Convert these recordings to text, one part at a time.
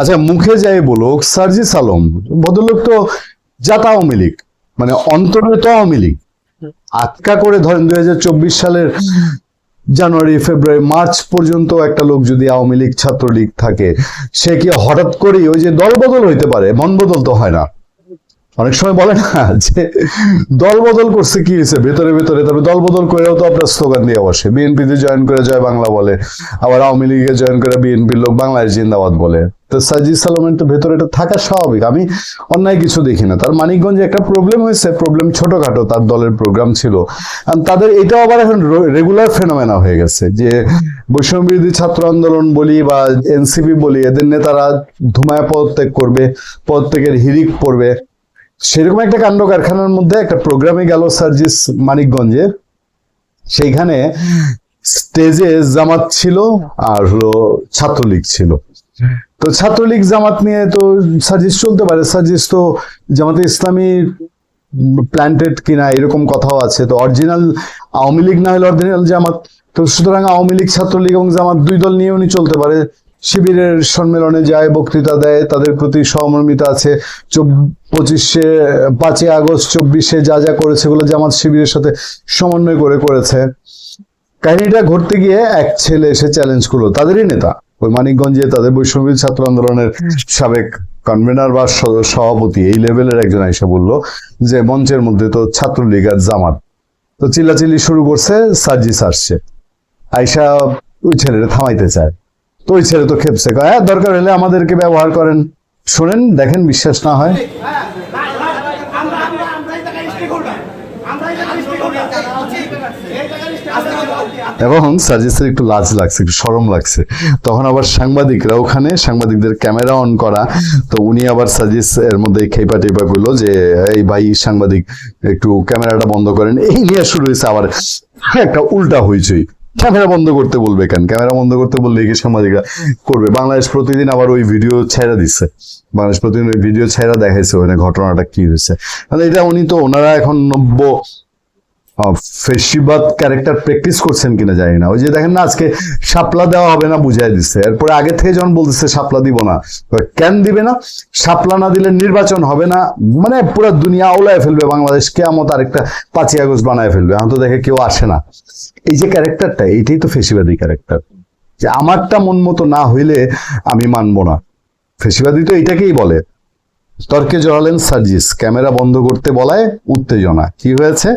আচ্ছা মুখে যাই বলুক সার্জি সালম ভদ্রলোক তো জাতা আওয়ামী লীগ মানে অন্তরে তো আওয়ামী লীগ। আটকা করে ধরেন দুই হাজার চব্বিশ সালের জানুয়ারি, ফেব্রুয়ারি, মার্চ পর্যন্ত একটা লোক যদি আওয়ামী লীগ ছাত্রলীগ থাকে, সে কি হঠাৎ করেই ওই যে দল বদল হইতে পারে? মন বদল তো হয় না। অনেক সময় বলে না যে দল বদল করছে কি হয়েছে? ভেতরে ভেতরে। তবে দল বদল করেও তো আপনার স্লোগান দিয়ে বসে। বিএনপিতে জয়েন করে জয় বাংলা বলে, আবার আওয়ামী লীগে জয়েন করে বিএনপির লোক বাংলাদেশ জিন্দাবাদ বলে। তো সাজিদ সালামের তো ভেতরে এটা থাকা স্বাভাবিক। আমি অন্যায় কিছু দেখি না। তার মানিকগঞ্জে একটা প্রবলেম হয়েছে। প্রবলেম ছোটখাটো তার দলের প্রোগ্রাম ছিল। তাদের এটাও আবার এখন রেগুলার ফেনোমেনা হয়ে গেছে যে বৈষম্য বিরোধী ছাত্র আন্দোলন বলি বা এনসিপি বলি, এদের নেতারা ধুমায় পদত্যাগ করবে, পদত্যাগের হিরিক পড়বে। সেরকম একটা কাণ্ড কারখানার মধ্যে একটা প্রোগ্রামে গেল সার্জিস মানিকগঞ্জের। সেইখানে স্টেজে জামাত ছিল আর হলো ছাত্রলীগ ছিল। তো ছাত্রলীগ জামাত নিয়ে তো সার্জিস চলতে পারে। সার্জিস তো জামাতে ইসলামী প্ল্যান্টেড কিনা এরকম কথাও আছে। তো অরিজিনাল আওয়ামী লীগ না হলে অরিজিনাল জামাত। তো সুতরাং আওয়ামী লীগ, ছাত্রলীগ এবং জামাত দুই দল নিয়ে উনি চলতে পারে। শিবিরের সম্মেলনে যায় বক্তৃতা দেয় তাদের প্রতি সহমর্মিতা আছে। পঁচিশে পাঁচই আগস্ট চব্বিশে যা যা করেছে সেগুলো জামাত শিবিরের সাথে সমন্বয় করে করেছে। কাহিনীটা ঘটতে গিয়ে এক ছেলে এসে চ্যালেঞ্জ করল। তাদেরই নেতা। ওই মানিকগঞ্জে তাদের বৈষম্য ছাত্র আন্দোলনের সাবেক কনভেনার বা সভাপতি এই লেভেলের একজন আইসা বলল যে মঞ্চের মধ্যে তো ছাত্রলীগ আর জামাত। তো চিল্লাচিল্লি শুরু করছে সার্জিস আসছে। আইসা ওই ছেলেটা থামাইতে চায়। তো ওই ছেলে তো কয়, হ্যাঁ দরকার হলে আমাদেরকে ব্যবহার করেন। শোনেন দেখেন বিশ্বাস না হয়। এবং সার্জিসের একটু লাজ লাগছে একটু সরম লাগছে। তখন আবার সাংবাদিকরা ওখানে সাংবাদিকদের ক্যামেরা অন করা। তো উনি আবার সার্জিস এর মধ্যে খেপা টেপা করল যে এই ভাই সাংবাদিক একটু ক্যামেরাটা বন্ধ করেন। এই নিয়ে শুরু হয়েছে আবার একটা উল্টা হইচই। ক্যামেরা বন্ধ করতে বলবে কেন? ক্যামেরা বন্ধ করতে বললে কি সাংবাদিকরা করবে। বাংলাদেশ প্রতিদিন আবার ওই ভিডিও ছেড়া দিচ্ছে বাংলাদেশ প্রতিদিন ওই ভিডিও ছেড়া দেখাইছে ওখানে ঘটনাটা কি হয়েছে। তাহলে এটা উনি তো ওনারা এখন নব্য ফেসিবাদ ক্যারেক্টার প্র্যাকটিস করছেন কিনা জানি না। ওই যে দেখেন না, আজকে শাপলা দেওয়া হবে না বুঝাই দিচ্ছে। এরপরে আগে থেকে যখন বলতেছে শাপলা দিব না কেন দিবে না? শাপলা না দিলে নির্বাচন হবে না। মানে পুরো দুনিয়া আউলায় ফেলবে, বাংলাদেশ কেমন আরেকটা পাঁচই আগস্ট বানায় ফেলবে। এখন তো দেখে কেউ আসে না। এই যে ক্যারেক্টারটা এইটাই তো ফেসিবাদী ক্যারেক্টার যে আমারটা মন মতো না হইলে আমি মানবো না। ফেসিবাদী তো এইটাকেই বলে। তর্কে জড়ালেন সার্জিস। ক্যামেরা বন্ধ করতে বলায় উত্তেজনা। কি হয়েছে?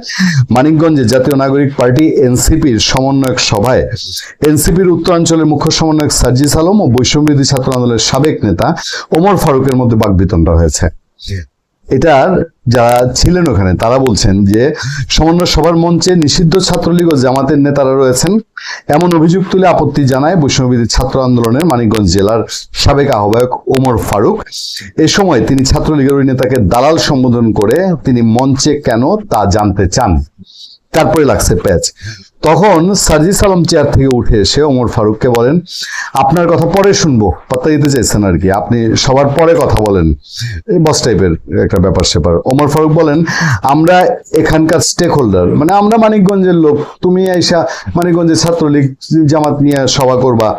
মানিকগঞ্জে জাতীয় নাগরিক পার্টি এনসিপির সমন্বয়ক সভায় এনসিপির উত্তরাঞ্চলের মুখ্য সমন্বয়ক সার্জিস আলম ও বৈষম্যবিধি ছাত্র আন্দোলনের সাবেক নেতা ওমর ফারুকের মধ্যে বাকবিতণ্ডা হয়েছে। এটার যারা ছিলেন ওখানে, তারা বলছেন যে সমন্বয় সভার মঞ্চে নিষিদ্ধ ছাত্রলীগ ও জামাতের নেতারা রয়েছেন। এমন অভিযোগ তুলে আপত্তি জানায় বৈষ্ণববিধি ছাত্র আন্দোলনের মানিকগঞ্জ জেলার সাবেক আহ্বায়ক ওমর ফারুক। এ সময় তিনি ছাত্রলীগের ওই নেতাকে দালাল সম্বোধন করে তিনি মঞ্চে কেন তা জানতে চান। তারপরে লাগছে প্যাচ। তখন সার্জিস আলম চেয়ার থেকে উঠে এসে ওমর ফারুককে বলেন, আপনার কথা পরে শুনব। পাত্তা দিতে চাইছেন আর কি। আপনি সবার পরে কথা বলেন। এই বস টাইপের একটা ব্যাপার স্যাপার ওমর ফারুক বলেন, আমরা এখানকার স্টেক হোল্ডার মানে আমরা মানিকগঞ্জের লোক। তুমি আইসা মানিকগঞ্জের ছাত্রলীগ জামাত নিয়ে সভা করবা।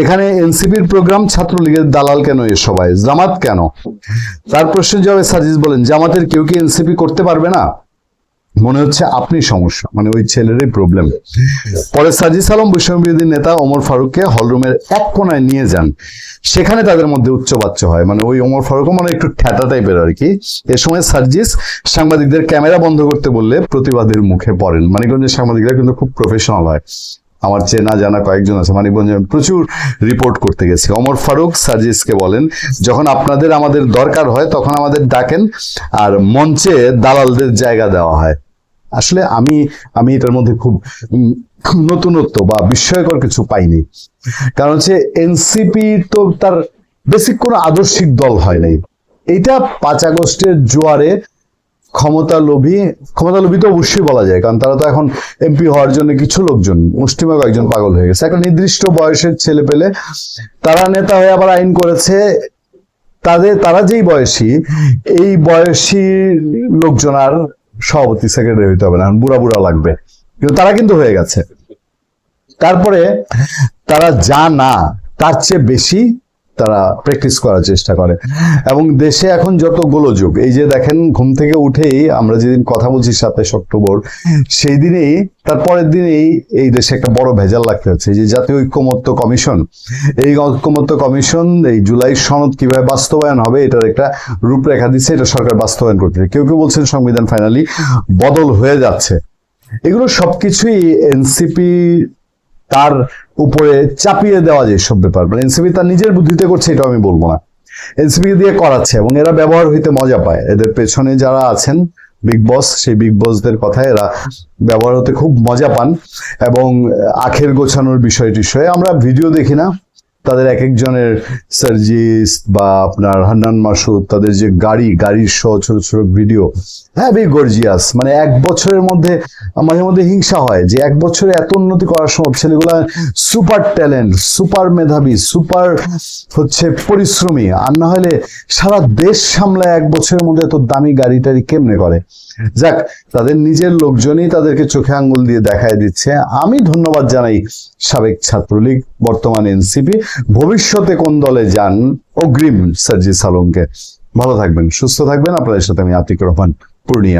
এখানে এনসিপির প্রোগ্রাম ছাত্রলীগের দালাল কেন এ সবাই জামাত কেন? তার প্রশ্নের জবাবে সাজিস বলেন, জামাতের কেউ কি এনসিপি করতে পারবে না? মনে হচ্ছে আপনি সমস্যা মানে ওই ছেলেরই প্রবলেম পরে সাজিস আলম বৈষম্যবিরোধী নেতা ওমর ফারুককে হলরুমের এক কোনায় নিয়ে যান। সেখানে তাদের মধ্যে উচ্চবাচ্য হয় মানে ওই ওমর ফারুকও মানে একটু ঠ্যাটা টাইপের আর কি। এ সময় সার্জিস সাংবাদিকদের ক্যামেরা বন্ধ করতে বললে প্রতিবাদের মুখে পড়েন। মানিকগঞ্জের সাংবাদিকরা কিন্তু খুব প্রফেশনাল হয়। আমার চেনা জানা কয়েকজন আছে, মানিকগঞ্জে প্রচুর রিপোর্ট করতে গেছি। অমর ফারুক সার্জিসকে বলেন, যখন আপনাদের আমাদের দরকার হয়, তখন আমাদের ডাকেন, আর মঞ্চে দালালদের জায়গা দেওয়া হয়। আসলে আমি আমি এটার মধ্যে খুব নতুনত্ব বা বিস্ময়কর কিছু পাইনি। কারণ হচ্ছে এনসিপি তো তার বেসিক কোনো আদর্শিক দল হয় নাই। এইটা পাঁচ আগস্টের জোয়ারে ক্ষমতা লোভী ক্ষমতা লোভী তো অবশ্যই বলা যায়, কারণ তারা তো এখন এমপি হওয়ার জন্য কিছু লোকজন, মুষ্টিমেয় একজন পাগল হয়ে গেছে। একটা নির্দিষ্ট বয়সের ছেলে পেলে তারা নেতা হয়ে আবার আইন করেছে। তাদের, তারা যেই বয়সী, এই বয়সী লোকজন আর সভাপতি সেক্রেটারি হইতে হবে না বুড়া বুড়া লাগবে। কিন্তু তারা কিন্তু হয়ে গেছে। তারপরে তারা যা না, তার চেয়ে বেশি তারা প্র্যাকটিস করার চেষ্টা করে। এবং দেশে এখন যত গোলযোগ, এই যে দেখেন ঘুম থেকে উঠেই আমরা যেদিন কথা বলছি সাতাশ অক্টোবর, সেই দিনেই, তার পরের দিনেই এই দেশে একটা বড় ভেজাল লাগতে হচ্ছে যে জাতীয় ঐক্যমত্য কমিশন, এই ঐক্যমত্য কমিশন এই জুলাই সনদ কীভাবে বাস্তবায়ন হবে, এটার একটা রূপরেখা দিচ্ছে, এটা সরকার বাস্তবায়ন করতে কেউ কেউ বলছেন সংবিধান ফাইনালি বদল হয়ে যাচ্ছে। এগুলো সবকিছুই এনসিপি তার উপরে চাপিয়ে দেওয়া যে সব ব্যাপার। মানে এনসিপি তার নিজের বুদ্ধিতে করছে এটা আমি বলব না। এনসিপি দিয়ে করাচ্ছে, এবং এরা ব্যবহার হইতে মজা পায়। এদের পেছনে যারা আছেন বিগ বস সেই বিগ বসদের কথায় এরা ব্যবহার হতে খুব মজা পান, এবং আখের গোছানোর বিষয় টিষয়ে আমরা ভিডিও দেখি না। তাদের এক একজনের সার্জিস বা আপনার হান্নান মাসুদ, তাদের যে গাড়ি, গাড়ির সহ ছোট ছোট ভিডিও হ্যাভি গর্জিয়াস মানে এক বছরের মধ্যে, মাঝে মধ্যে হিংসা হয় যে এক বছরে এত উন্নতি করার সময় ছেলেগুলা সুপার ট্যালেন্ট সুপার মেধাবী সুপার হচ্ছে পরিশ্রমী। আর না হলে সারা দেশ সামলায় এক বছরের মধ্যে এত দামি গাড়ি টাড়ি কেমনে করে? যাক, তাদের নিজের লোকজনই তাদেরকে চোখে আঙ্গুল দিয়ে দেখায় দিচ্ছে। আমি ধন্যবাদ জানাই সাবেক ছাত্রলীগ, বর্তমান এনসিপি। ভবিষ্যতে কোন দলে যান? অগ্রিম সার্জি সালমকে ভালো থাকবেন, সুস্থ থাকবেন। আপনাদের সাথে আমি আতিক রহমান, পূর্ণিয়া।